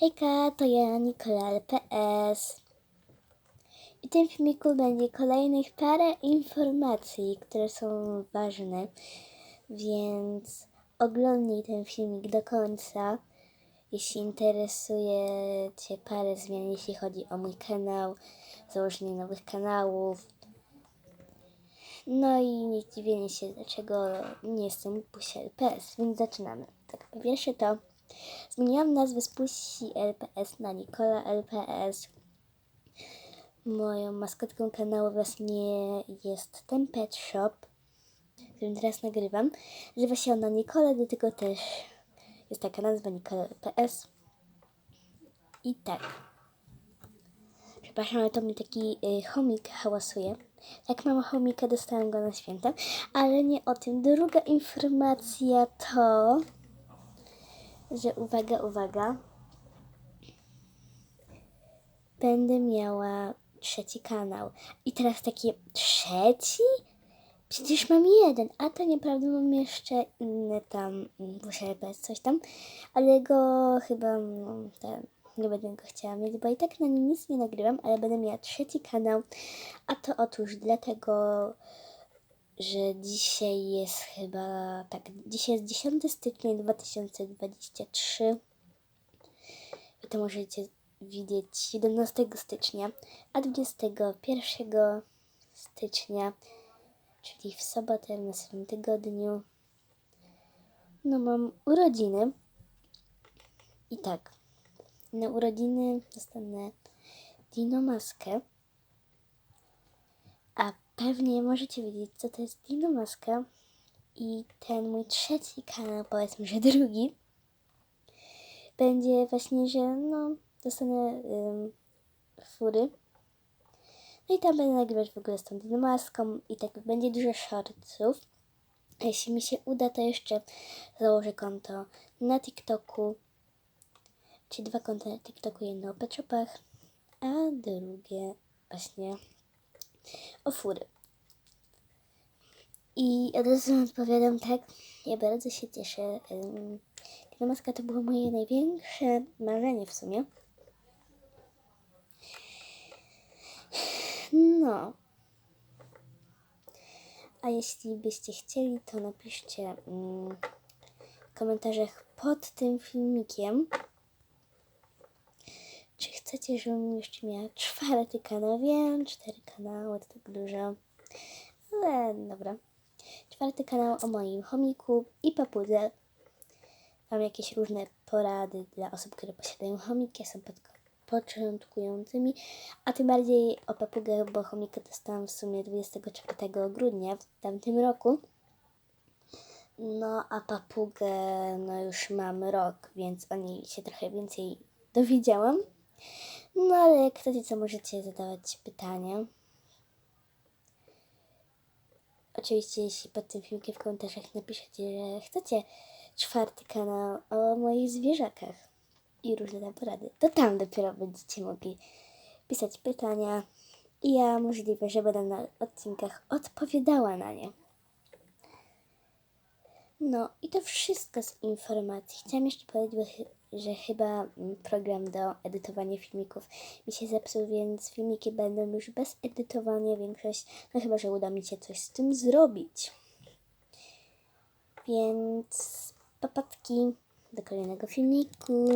Hejka, to ja Nikola LPS. I w tym filmiku będzie kolejnych parę informacji, które są ważne, więc oglądnij ten filmik do końca, jeśli interesuje Cię parę zmian, jeśli chodzi o mój kanał, założenie nowych kanałów. No i nie zdziwienie się, dlaczego nie jestem Pusia LPS, więc zaczynamy. Tak, po pierwsze to Zmieniłam nazwę z LPS na Nikola LPS. Moją maskotką kanału właśnie jest ten pet shop, którym teraz nagrywam. Nazywa się ona Nikola, do tego też jest taka nazwa Nikola LPS. I tak. Przepraszam, ale to mi taki y, chomik hałasuje. Jak mam chomika, dostałem go na święta. Ale nie o tym. Druga informacja to że uwaga, uwaga, będę miała trzeci kanał. I teraz takie trzeci? Przecież mam jeden, a to nieprawda, mam jeszcze inny tam, WSLPS, coś tam, ale go chyba, no, ten, nie będę go chciała mieć, bo i tak na nim nic nie nagrywam, ale będę miała trzeci kanał, a to otóż dlatego, że dzisiaj jest chyba, tak, dzisiaj jest 10 stycznia 2023. Wy to możecie widzieć 11 stycznia, a 21 stycznia, czyli w sobotę w następnym tygodniu, no mam urodziny. I tak, na urodziny dostanę dinomaskę. A pewnie możecie wiedzieć, co to jest dinomaska. I ten mój trzeci kanał, powiedzmy, że drugi, będzie właśnie, że no, dostanę ym, fury. No i tam będę nagrywać w ogóle z tą dinomaską i tak będzie dużo shortsów. A jeśli mi się uda, to jeszcze założę konto na TikToku. Czy dwa konta na TikToku, jedno o Pet a drugie właśnie o fury. I od razu odpowiadam tak, ja bardzo się cieszę. Dinomaska to było moje największe marzenie w sumie. No. A jeśli byście chcieli, to napiszcie w komentarzach pod tym filmikiem, chcecie, żebym jeszcze miała czwarty kanał. Wiem, cztery kanały to tak dużo. Ale dobra. Czwarty kanał o moim chomiku i papudze. Mam jakieś różne porady dla osób, które posiadają chomiki, są pod, początkującymi, a tym bardziej o papugę, bo chomika dostałam w sumie 24 grudnia w tamtym roku. No, a papugę no już mam rok, więc o niej się trochę więcej dowiedziałam. No, ale jak chcecie, to możecie zadawać pytania. Oczywiście, jeśli pod tym filmikiem w komentarzach napiszecie, że chcecie czwarty kanał o moich zwierzakach i różne tam porady, to tam dopiero będziecie mogli pisać pytania i ja możliwe, że będę na odcinkach odpowiadała na nie. No i to wszystko z informacji. Chciałam jeszcze powiedzieć, że chyba program do edytowania filmików mi się zepsuł, więc filmiki będą już bez edytowania większość, no chyba, że uda mi się coś z tym zrobić. Więc papatki do kolejnego filmiku.